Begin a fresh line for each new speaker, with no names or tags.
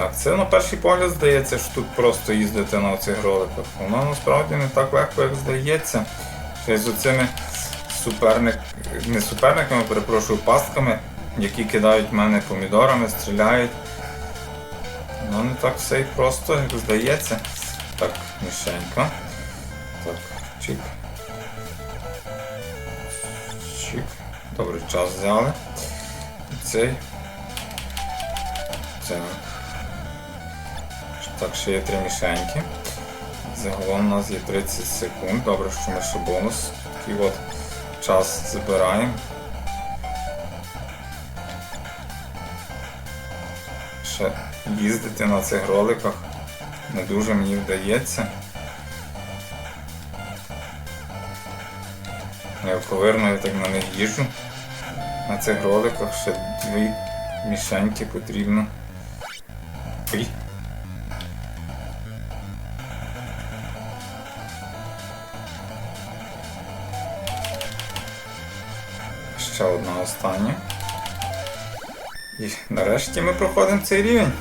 Так, це на перший погляд здається, що тут просто їздити на цих роликах. Воно насправді не так легко, як здається. Ще з оцими суперник... не суперниками, перепрошую, пастками, які кидають мене помідорами, стріляють. Ну не так все і просто, як здається. Так, мішенька. Так, чик. Чик. Добре, час взяли. Цей. Так. Так, ще є три мішеньки. Загалом у нас є 30 секунд. Добре, що ми ще бонус. Такий от час збираємо. Ще їздити на цих роликах не дуже мені вдається. Я вковирно я так на них їжджу. На цих роликах ще дві мішеньки потрібно. Ой. Ще одна остання. І нарешті ми проходимо цей рівень.